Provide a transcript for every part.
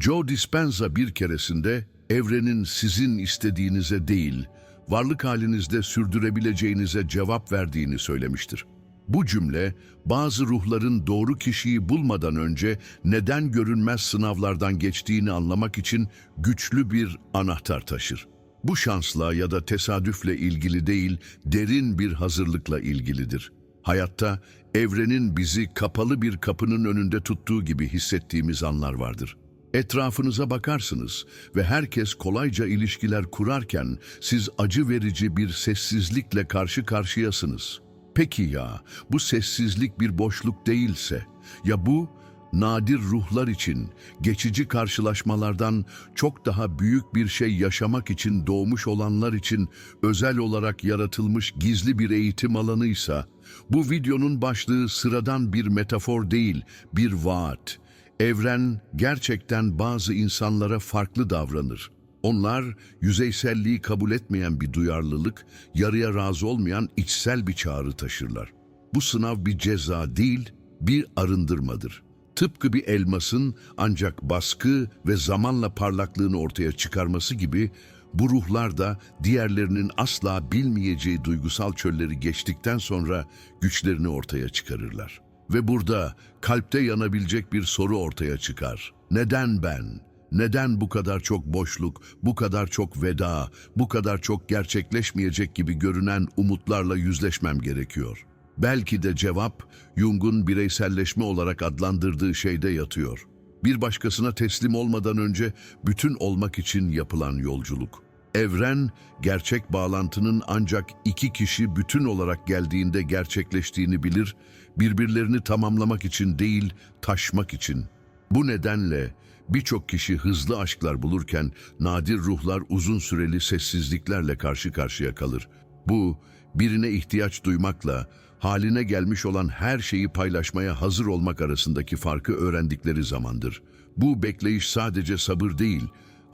Joe Dispenza bir keresinde evrenin sizin istediğinize değil, varlık halinizde sürdürebileceğinize cevap verdiğini söylemiştir. Bu cümle bazı ruhların doğru kişiyi bulmadan önce neden görünmez sınavlardan geçtiğini anlamak için güçlü bir anahtar taşır. Bu şansla ya da tesadüfle ilgili değil, derin bir hazırlıkla ilgilidir. Hayatta evrenin bizi kapalı bir kapının önünde tuttuğu gibi hissettiğimiz anlar vardır. Etrafınıza bakarsınız ve herkes kolayca ilişkiler kurarken siz acı verici bir sessizlikle karşı karşıyasınız. Peki ya bu sessizlik bir boşluk değilse, ya bu nadir ruhlar için geçici karşılaşmalardan çok daha büyük bir şey yaşamak için doğmuş olanlar için özel olarak yaratılmış gizli bir eğitim alanıysa, bu videonun başlığı sıradan bir metafor değil, bir vaat. Evren gerçekten bazı insanlara farklı davranır. Onlar yüzeyselliği kabul etmeyen bir duyarlılık, yarıya razı olmayan içsel bir çağrı taşırlar. Bu sınav bir ceza değil, bir arındırmadır. Tıpkı bir elmasın ancak baskı ve zamanla parlaklığını ortaya çıkarması gibi bu ruhlar da diğerlerinin asla bilmeyeceği duygusal çölleri geçtikten sonra güçlerini ortaya çıkarırlar. Ve burada kalpte yanabilecek bir soru ortaya çıkar. Neden ben? Neden bu kadar çok boşluk, bu kadar çok veda, bu kadar çok gerçekleşmeyecek gibi görünen umutlarla yüzleşmem gerekiyor? Belki de cevap Jung'un bireyselleşme olarak adlandırdığı şeyde yatıyor. Bir başkasına teslim olmadan önce bütün olmak için yapılan yolculuk. Evren, gerçek bağlantının ancak iki kişi bütün olarak geldiğinde gerçekleştiğini bilir, birbirlerini tamamlamak için değil, taşmak için. Bu nedenle birçok kişi hızlı aşklar bulurken nadir ruhlar uzun süreli sessizliklerle karşı karşıya kalır. Bu, birine ihtiyaç duymakla, haline gelmiş olan her şeyi paylaşmaya hazır olmak arasındaki farkı öğrendikleri zamandır. Bu bekleyiş sadece sabır değil,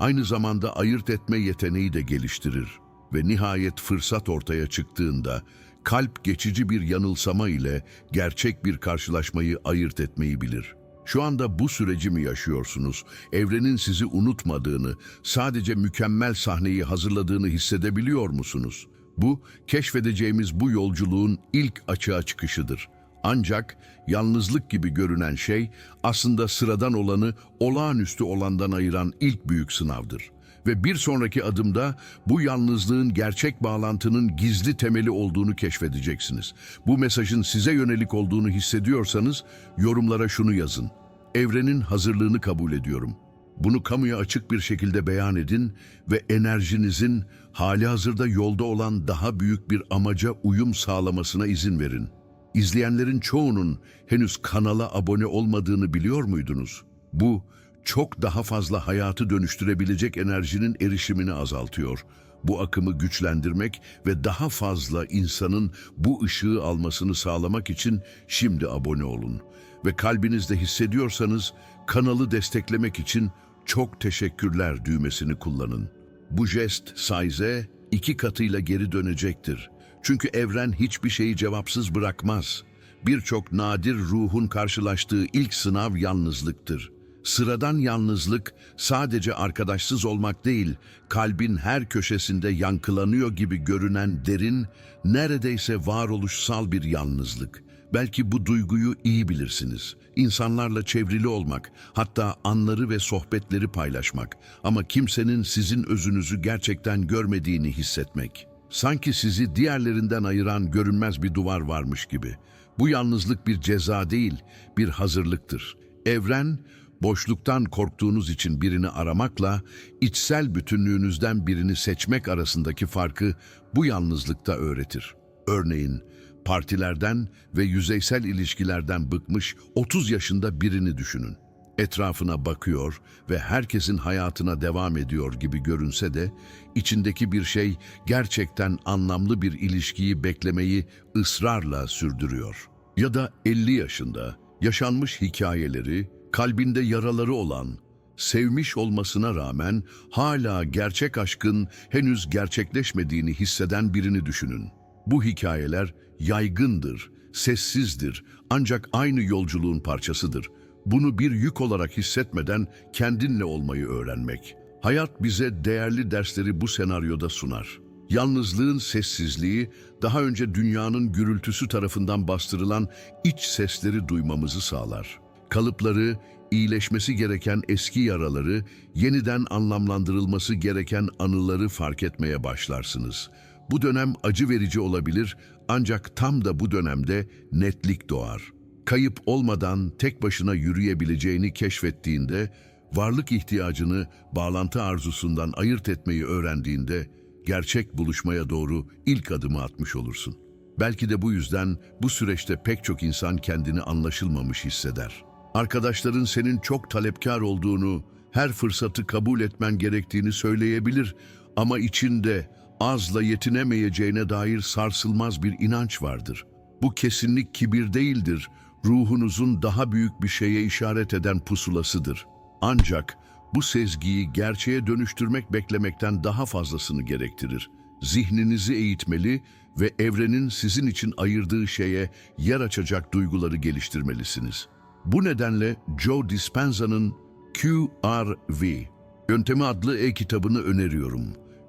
aynı zamanda ayırt etme yeteneği de geliştirir. Ve nihayet fırsat ortaya çıktığında, kalp geçici bir yanılsama ile gerçek bir karşılaşmayı ayırt etmeyi bilir. Şu anda bu süreci mi yaşıyorsunuz? Evrenin sizi unutmadığını, sadece mükemmel sahneyi hazırladığını hissedebiliyor musunuz? Bu, keşfedeceğimiz bu yolculuğun ilk açığa çıkışıdır. Ancak yalnızlık gibi görünen şey aslında sıradan olanı olağanüstü olandan ayıran ilk büyük sınavdır. Ve bir sonraki adımda bu yalnızlığın gerçek bağlantının gizli temeli olduğunu keşfedeceksiniz. Bu mesajın size yönelik olduğunu hissediyorsanız yorumlara şunu yazın. Evrenin hazırlığını kabul ediyorum. Bunu kamuya açık bir şekilde beyan edin ve enerjinizin hali hazırda yolda olan daha büyük bir amaca uyum sağlamasına izin verin. İzleyenlerin çoğunun henüz kanala abone olmadığını biliyor muydunuz? Bu, çok daha fazla hayatı dönüştürebilecek enerjinin erişimini azaltıyor. Bu akımı güçlendirmek ve daha fazla insanın bu ışığı almasını sağlamak için şimdi abone olun. Ve kalbinizde hissediyorsanız kanalı desteklemek için çok teşekkürler düğmesini kullanın. Bu jest size iki katıyla geri dönecektir. Çünkü evren hiçbir şeyi cevapsız bırakmaz. Birçok nadir ruhun karşılaştığı ilk sınav yalnızlıktır. Sıradan yalnızlık sadece arkadaşsız olmak değil, kalbin her köşesinde yankılanıyor gibi görünen derin, neredeyse varoluşsal bir yalnızlık. Belki bu duyguyu iyi bilirsiniz. İnsanlarla çevrili olmak, hatta anları ve sohbetleri paylaşmak ama kimsenin sizin özünüzü gerçekten görmediğini hissetmek. Sanki sizi diğerlerinden ayıran görünmez bir duvar varmış gibi. Bu yalnızlık bir ceza değil, bir hazırlıktır. Evren, boşluktan korktuğunuz için birini aramakla, içsel bütünlüğünüzden birini seçmek arasındaki farkı bu yalnızlıkta öğretir. Örneğin, partilerden ve yüzeysel ilişkilerden bıkmış 30 yaşında birini düşünün. Etrafına bakıyor ve herkesin hayatına devam ediyor gibi görünse de içindeki bir şey gerçekten anlamlı bir ilişkiyi beklemeyi ısrarla sürdürüyor. Ya da 50 yaşında yaşanmış hikayeleri, kalbinde yaraları olan, sevmiş olmasına rağmen hala gerçek aşkın henüz gerçekleşmediğini hisseden birini düşünün. Bu hikayeler yaygındır, sessizdir ancak aynı yolculuğun parçasıdır. Bunu bir yük olarak hissetmeden kendinle olmayı öğrenmek. Hayat bize değerli dersleri bu senaryoda sunar. Yalnızlığın sessizliği, daha önce dünyanın gürültüsü tarafından bastırılan iç sesleri duymamızı sağlar. Kalıpları, iyileşmesi gereken eski yaraları, yeniden anlamlandırılması gereken anıları fark etmeye başlarsınız. Bu dönem acı verici olabilir ancak tam da bu dönemde netlik doğar. Kayıp olmadan tek başına yürüyebileceğini keşfettiğinde, varlık ihtiyacını bağlantı arzusundan ayırt etmeyi öğrendiğinde, gerçek buluşmaya doğru ilk adımı atmış olursun. Belki de bu yüzden bu süreçte pek çok insan kendini anlaşılmamış hisseder. Arkadaşların senin çok talepkar olduğunu, her fırsatı kabul etmen gerektiğini söyleyebilir ama içinde azla yetinemeyeceğine dair sarsılmaz bir inanç vardır. Bu kesinlik kibir değildir, ruhunuzun daha büyük bir şeye işaret eden pusulasıdır. Ancak bu sezgiyi gerçeğe dönüştürmek beklemekten daha fazlasını gerektirir. Zihninizi eğitmeli ve evrenin sizin için ayırdığı şeye yer açacak duyguları geliştirmelisiniz. Bu nedenle Joe Dispenza'nın QRV Yöntemi adlı e-kitabını öneriyorum.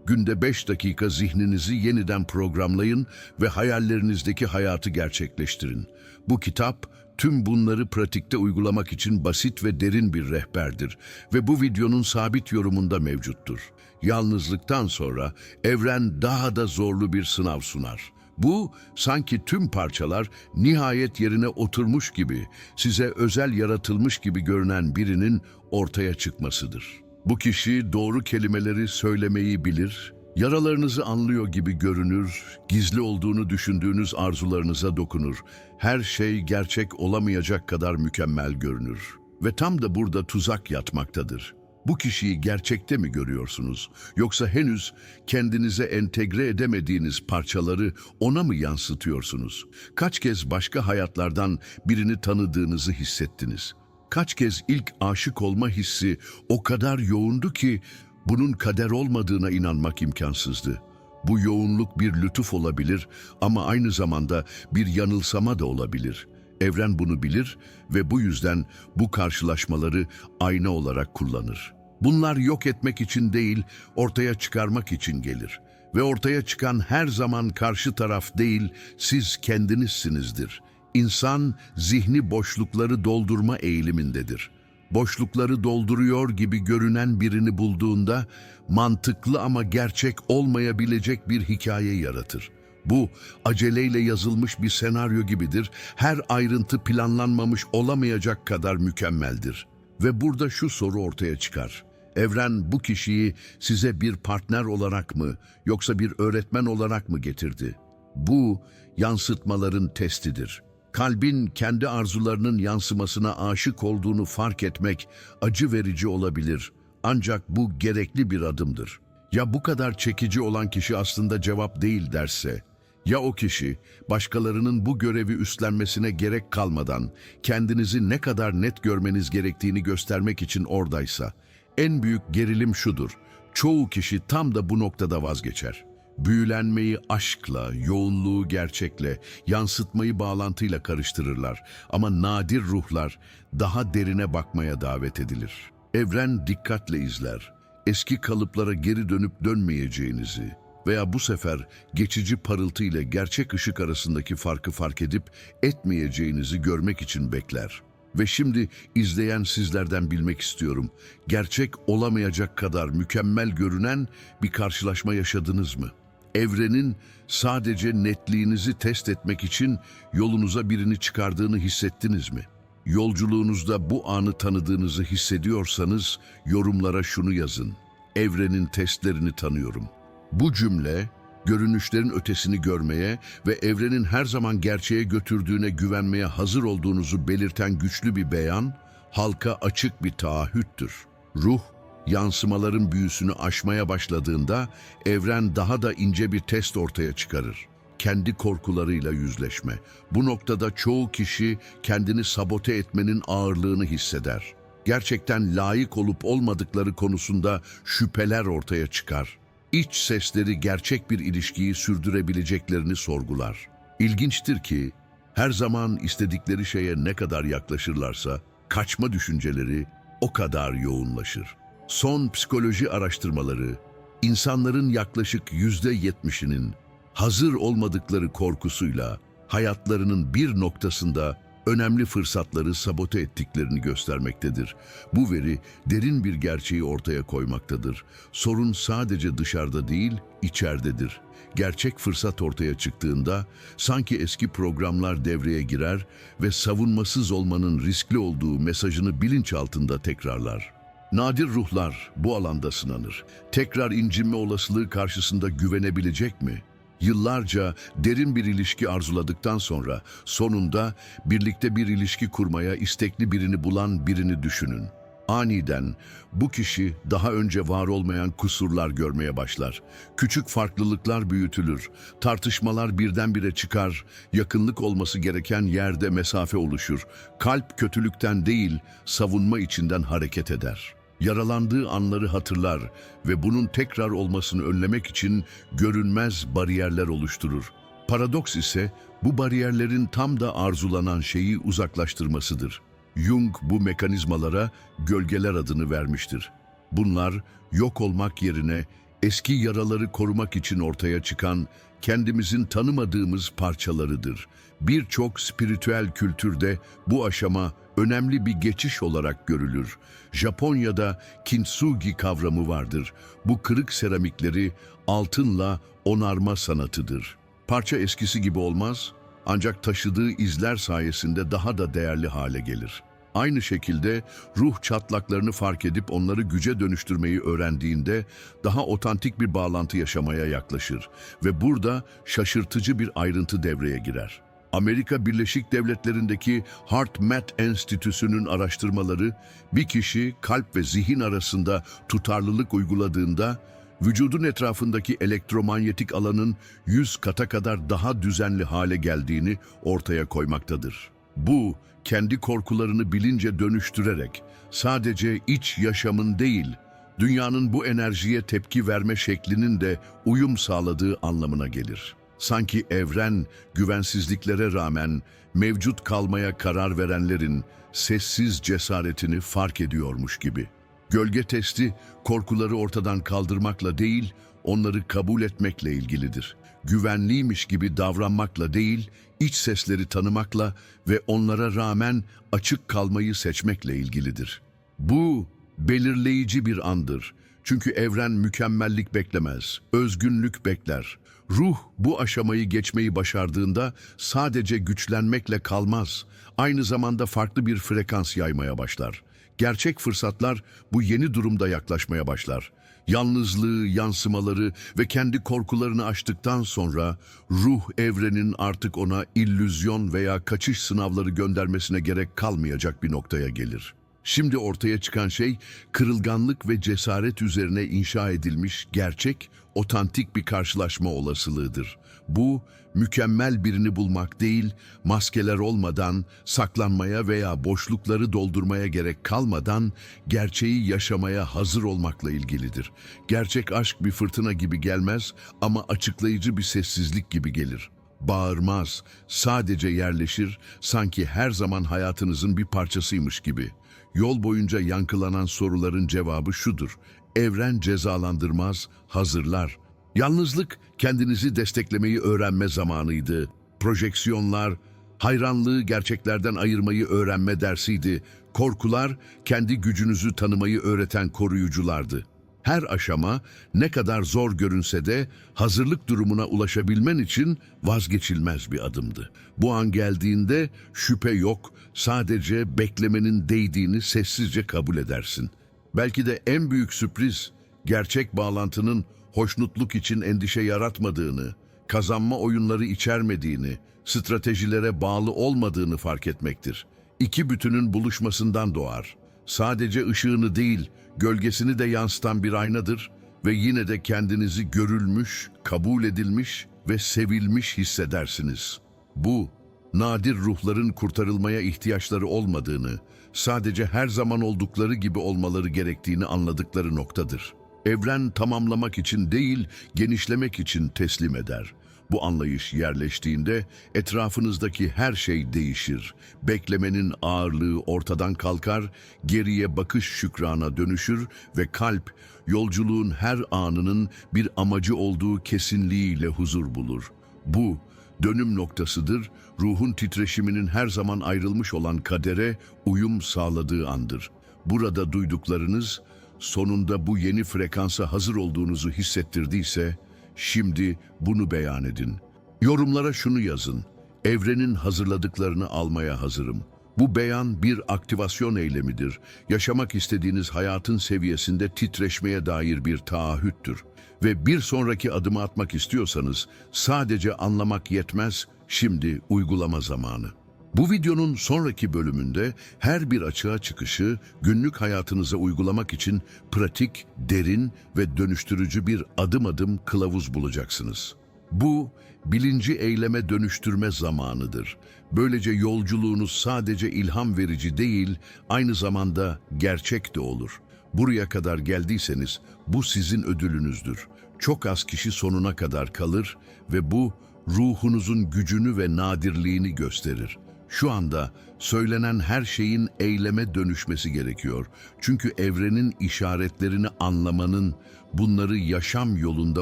Günde 5 dakika zihninizi yeniden programlayın ve hayallerinizdeki hayatı gerçekleştirin. Bu kitap tüm bunları pratikte uygulamak için basit ve derin bir rehberdir ve bu videonun sabit yorumunda mevcuttur. Yalnızlıktan sonra evren daha da zorlu bir sınav sunar. Bu sanki tüm parçalar nihayet yerine oturmuş gibi, size özel yaratılmış gibi görünen birinin ortaya çıkmasıdır. Bu kişi doğru kelimeleri söylemeyi bilir, yaralarınızı anlıyor gibi görünür, gizli olduğunu düşündüğünüz arzularınıza dokunur. Her şey gerçek olamayacak kadar mükemmel görünür. Ve tam da burada tuzak yatmaktadır. Bu kişiyi gerçekte mi görüyorsunuz? Yoksa henüz kendinize entegre edemediğiniz parçaları ona mı yansıtıyorsunuz? Kaç kez başka hayatlardan birini tanıdığınızı hissettiniz? Kaç kez ilk aşık olma hissi o kadar yoğundu ki bunun kader olmadığına inanmak imkansızdı. Bu yoğunluk bir lütuf olabilir ama aynı zamanda bir yanılsama da olabilir. Evren bunu bilir ve bu yüzden bu karşılaşmaları ayna olarak kullanır. Bunlar yok etmek için değil, ortaya çıkarmak için gelir. Ve ortaya çıkan her zaman karşı taraf değil, siz kendinizsinizdir. İnsan zihni boşlukları doldurma eğilimindedir. Boşlukları dolduruyor gibi görünen birini bulduğunda mantıklı ama gerçek olmayabilecek bir hikaye yaratır. Bu aceleyle yazılmış bir senaryo gibidir. Her ayrıntı planlanmamış olamayacak kadar mükemmeldir. Ve burada şu soru ortaya çıkar. Evren bu kişiyi size bir partner olarak mı yoksa bir öğretmen olarak mı getirdi? Bu yansıtmaların testidir. Kalbin kendi arzularının yansımasına aşık olduğunu fark etmek acı verici olabilir. Ancak bu gerekli bir adımdır. Ya bu kadar çekici olan kişi aslında cevap değil derse, ya o kişi başkalarının bu görevi üstlenmesine gerek kalmadan kendinizi ne kadar net görmeniz gerektiğini göstermek için oradaysa, en büyük gerilim şudur. Çoğu kişi tam da bu noktada vazgeçer. Büyülenmeyi aşkla, yoğunluğu gerçekle, yansıtmayı bağlantıyla karıştırırlar. Ama nadir ruhlar daha derine bakmaya davet edilir. Evren dikkatle izler. Eski kalıplara geri dönüp dönmeyeceğinizi veya bu sefer geçici parıltı ile gerçek ışık arasındaki farkı fark edip etmeyeceğinizi görmek için bekler. Ve şimdi izleyen sizlerden bilmek istiyorum. Gerçek olamayacak kadar mükemmel görünen bir karşılaşma yaşadınız mı? Evrenin sadece netliğinizi test etmek için yolunuza birini çıkardığını hissettiniz mi? Yolculuğunuzda bu anı tanıdığınızı hissediyorsanız yorumlara şunu yazın. Evrenin testlerini tanıyorum. Bu cümle görünüşlerin ötesini görmeye ve evrenin her zaman gerçeğe götürdüğüne güvenmeye hazır olduğunuzu belirten güçlü bir beyan, halka açık bir taahhüttür. Ruh, yansımaların büyüsünü aşmaya başladığında evren daha da ince bir test ortaya çıkarır. Kendi korkularıyla yüzleşme. Bu noktada çoğu kişi kendini sabote etmenin ağırlığını hisseder. Gerçekten layık olup olmadıkları konusunda şüpheler ortaya çıkar. İç sesleri gerçek bir ilişkiyi sürdürebileceklerini sorgular. İlginçtir ki her zaman istedikleri şeye ne kadar yaklaşırlarsa kaçma düşünceleri o kadar yoğunlaşır. Son psikoloji araştırmaları, insanların yaklaşık yüzde yetmişinin hazır olmadıkları korkusuyla hayatlarının bir noktasında önemli fırsatları sabote ettiklerini göstermektedir. Bu veri derin bir gerçeği ortaya koymaktadır. Sorun sadece dışarıda değil, içeridedir. Gerçek fırsat ortaya çıktığında sanki eski programlar devreye girer ve savunmasız olmanın riskli olduğu mesajını bilinçaltında tekrarlar. Nadir ruhlar bu alanda sınanır. Tekrar incinme olasılığı karşısında güvenebilecek mi? Yıllarca derin bir ilişki arzuladıktan sonra sonunda birlikte bir ilişki kurmaya istekli birini bulan birini düşünün. Aniden bu kişi daha önce var olmayan kusurlar görmeye başlar. Küçük farklılıklar büyütülür, tartışmalar birdenbire çıkar, yakınlık olması gereken yerde mesafe oluşur. Kalp kötülükten değil, savunma içinden hareket eder. Yaralandığı anları hatırlar ve bunun tekrar olmasını önlemek için görünmez bariyerler oluşturur. Paradoks ise bu bariyerlerin tam da arzulanan şeyi uzaklaştırmasıdır. Jung bu mekanizmalara gölgeler adını vermiştir. Bunlar yok olmak yerine eski yaraları korumak için ortaya çıkan kendimizin tanımadığımız parçalarıdır. Birçok spiritüel kültürde bu aşama önemli bir geçiş olarak görülür. Japonya'da kintsugi kavramı vardır. Bu kırık seramikleri altınla onarma sanatıdır. Parça eskisi gibi olmaz ancak taşıdığı izler sayesinde daha da değerli hale gelir. Aynı şekilde ruh çatlaklarını fark edip onları güce dönüştürmeyi öğrendiğinde daha otantik bir bağlantı yaşamaya yaklaşır ve burada şaşırtıcı bir ayrıntı devreye girer. Amerika Birleşik Devletleri'ndeki HeartMath Enstitüsü'nün araştırmaları bir kişi kalp ve zihin arasında tutarlılık uyguladığında vücudun etrafındaki elektromanyetik alanın 100 kata kadar daha düzenli hale geldiğini ortaya koymaktadır. Bu, kendi korkularını bilince dönüştürerek sadece iç yaşamın değil, dünyanın bu enerjiye tepki verme şeklinin de uyum sağladığı anlamına gelir. Sanki evren güvensizliklere rağmen mevcut kalmaya karar verenlerin sessiz cesaretini fark ediyormuş gibi. Gölge testi korkuları ortadan kaldırmakla değil, onları kabul etmekle ilgilidir. Güvenliymiş gibi davranmakla değil, iç sesleri tanımakla ve onlara rağmen açık kalmayı seçmekle ilgilidir. Bu belirleyici bir andır. Çünkü evren mükemmellik beklemez, özgünlük bekler. Ruh bu aşamayı geçmeyi başardığında sadece güçlenmekle kalmaz, aynı zamanda farklı bir frekans yaymaya başlar. Gerçek fırsatlar bu yeni durumda yaklaşmaya başlar. Yalnızlığı, yansımaları ve kendi korkularını aştıktan sonra ruh evrenin artık ona illüzyon veya kaçış sınavları göndermesine gerek kalmayacak bir noktaya gelir. Şimdi ortaya çıkan şey kırılganlık ve cesaret üzerine inşa edilmiş gerçek, otantik bir karşılaşma olasılığıdır. Bu, mükemmel birini bulmak değil, maskeler olmadan, saklanmaya veya boşlukları doldurmaya gerek kalmadan gerçeği yaşamaya hazır olmakla ilgilidir. Gerçek aşk bir fırtına gibi gelmez ama açıklayıcı bir sessizlik gibi gelir. Bağırmaz, sadece yerleşir, sanki her zaman hayatınızın bir parçasıymış gibi. Yol boyunca yankılanan soruların cevabı şudur. Evren cezalandırmaz, hazırlar. Yalnızlık kendinizi desteklemeyi öğrenme zamanıydı. Projeksiyonlar, hayranlığı gerçeklerden ayırmayı öğrenme dersiydi. Korkular, kendi gücünüzü tanımayı öğreten koruyuculardı. Her aşama ne kadar zor görünse de hazırlık durumuna ulaşabilmen için vazgeçilmez bir adımdı. Bu an geldiğinde şüphe yok, sadece beklemenin değdiğini sessizce kabul edersin. Belki de en büyük sürpriz, gerçek bağlantının hoşnutluk için endişe yaratmadığını, kazanma oyunları içermediğini, stratejilere bağlı olmadığını fark etmektir. İki bütünün buluşmasından doğar. Sadece ışığını değil, gölgesini de yansıtan bir aynadır ve yine de kendinizi görülmüş, kabul edilmiş ve sevilmiş hissedersiniz. Bu, nadir ruhların kurtarılmaya ihtiyaçları olmadığını, sadece her zaman oldukları gibi olmaları gerektiğini anladıkları noktadır. Evren tamamlamak için değil, genişlemek için teslim eder. Bu anlayış yerleştiğinde etrafınızdaki her şey değişir. Beklemenin ağırlığı ortadan kalkar, geriye bakış şükrana dönüşür ve kalp yolculuğun her anının bir amacı olduğu kesinliğiyle huzur bulur. Bu dönüm noktasıdır, ruhun titreşiminin her zaman ayrılmış olan kadere uyum sağladığı andır. Burada duyduklarınız sonunda bu yeni frekansa hazır olduğunuzu hissettirdiyse, şimdi bunu beyan edin. Yorumlara şunu yazın. Evrenin hazırladıklarını almaya hazırım. Bu beyan bir aktivasyon eylemidir. Yaşamak istediğiniz hayatın seviyesinde titreşmeye dair bir taahhüttür. Ve bir sonraki adımı atmak istiyorsanız sadece anlamak yetmez, şimdi uygulama zamanı. Bu videonun sonraki bölümünde her bir açığa çıkışı günlük hayatınıza uygulamak için pratik, derin ve dönüştürücü bir adım adım kılavuz bulacaksınız. Bu, bilinci eyleme dönüştürme zamanıdır. Böylece yolculuğunuz sadece ilham verici değil, aynı zamanda gerçek de olur. Buraya kadar geldiyseniz bu sizin ödülünüzdür. Çok az kişi sonuna kadar kalır ve bu ruhunuzun gücünü ve nadirliğini gösterir. Şu anda söylenen her şeyin eyleme dönüşmesi gerekiyor. Çünkü evrenin işaretlerini anlamanın, bunları yaşam yolunda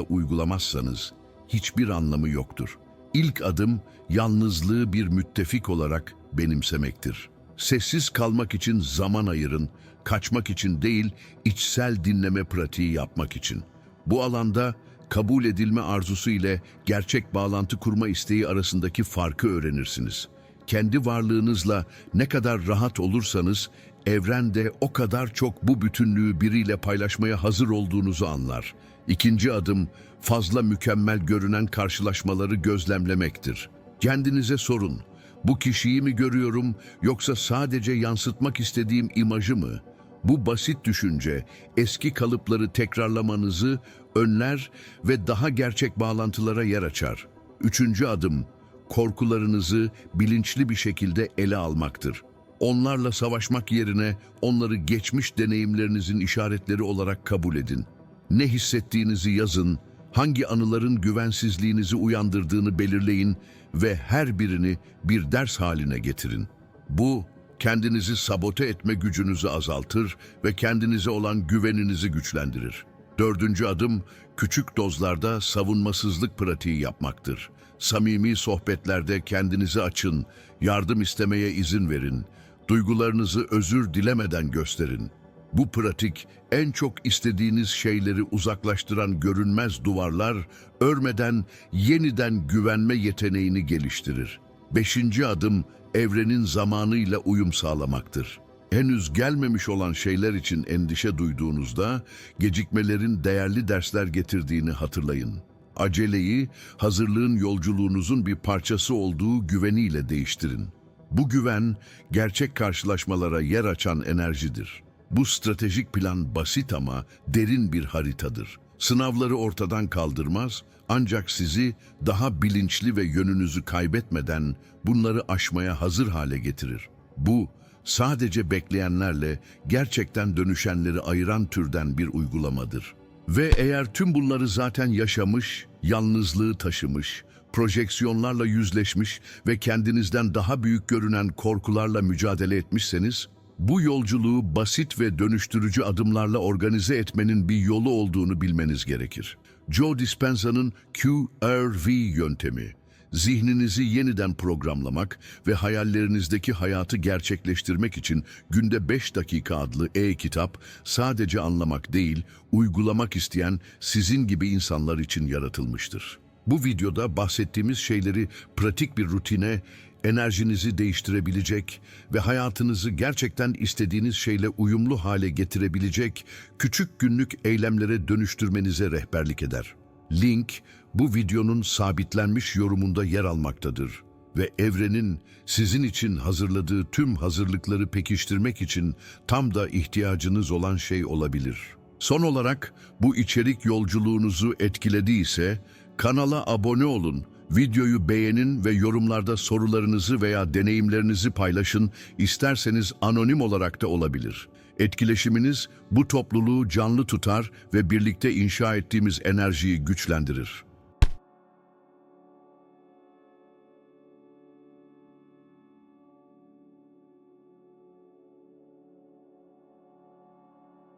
uygulamazsanız hiçbir anlamı yoktur. İlk adım yalnızlığı bir müttefik olarak benimsemektir. Sessiz kalmak için zaman ayırın, kaçmak için değil, içsel dinleme pratiği yapmak için. Bu alanda kabul edilme arzusu ile gerçek bağlantı kurma isteği arasındaki farkı öğrenirsiniz. Kendi varlığınızla ne kadar rahat olursanız, evren de o kadar çok bu bütünlüğü biriyle paylaşmaya hazır olduğunuzu anlar. İkinci adım, fazla mükemmel görünen karşılaşmaları gözlemlemektir. Kendinize sorun, bu kişiyi mi görüyorum yoksa sadece yansıtmak istediğim imajı mı? Bu basit düşünce eski kalıpları tekrarlamanızı önler ve daha gerçek bağlantılara yer açar. Üçüncü adım, korkularınızı bilinçli bir şekilde ele almaktır. Onlarla savaşmak yerine onları geçmiş deneyimlerinizin işaretleri olarak kabul edin. Ne hissettiğinizi yazın, hangi anıların güvensizliğinizi uyandırdığını belirleyin ve her birini bir ders haline getirin. Bu, kendinizi sabote etme gücünüzü azaltır ve kendinize olan güveninizi güçlendirir. Dördüncü adım, küçük dozlarda savunmasızlık pratiği yapmaktır. Samimi sohbetlerde kendinizi açın, yardım istemeye izin verin, duygularınızı özür dilemeden gösterin. Bu pratik en çok istediğiniz şeyleri uzaklaştıran görünmez duvarlar örmeden yeniden güvenme yeteneğini geliştirir. Beşinci adım evrenin zamanıyla uyum sağlamaktır. Henüz gelmemiş olan şeyler için endişe duyduğunuzda gecikmelerin değerli dersler getirdiğini hatırlayın. Aceleyi hazırlığın yolculuğunuzun bir parçası olduğu güveniyle değiştirin. Bu güven gerçek karşılaşmalara yer açan enerjidir. Bu stratejik plan basit ama derin bir haritadır. Sınavları ortadan kaldırmaz ancak sizi daha bilinçli ve yönünüzü kaybetmeden bunları aşmaya hazır hale getirir. Bu sadece bekleyenlerle gerçekten dönüşenleri ayıran türden bir uygulamadır. Ve eğer tüm bunları zaten yaşamış, yalnızlığı taşımış, projeksiyonlarla yüzleşmiş ve kendinizden daha büyük görünen korkularla mücadele etmişseniz, bu yolculuğu basit ve dönüştürücü adımlarla organize etmenin bir yolu olduğunu bilmeniz gerekir. Joe Dispenza'nın QRV yöntemi, zihninizi yeniden programlamak ve hayallerinizdeki hayatı gerçekleştirmek için günde 5 dakika adlı e-kitap sadece anlamak değil, uygulamak isteyen sizin gibi insanlar için yaratılmıştır. Bu videoda bahsettiğimiz şeyleri pratik bir rutine, enerjinizi değiştirebilecek ve hayatınızı gerçekten istediğiniz şeyle uyumlu hale getirebilecek küçük günlük eylemlere dönüştürmenize rehberlik eder. Link bu videonun sabitlenmiş yorumunda yer almaktadır ve evrenin sizin için hazırladığı tüm hazırlıkları pekiştirmek için tam da ihtiyacınız olan şey olabilir. Son olarak bu içerik yolculuğunuzu etkilediyse kanala abone olun, videoyu beğenin ve yorumlarda sorularınızı veya deneyimlerinizi paylaşın, isterseniz anonim olarak da olabilir. Etkileşiminiz bu topluluğu canlı tutar ve birlikte inşa ettiğimiz enerjiyi güçlendirir.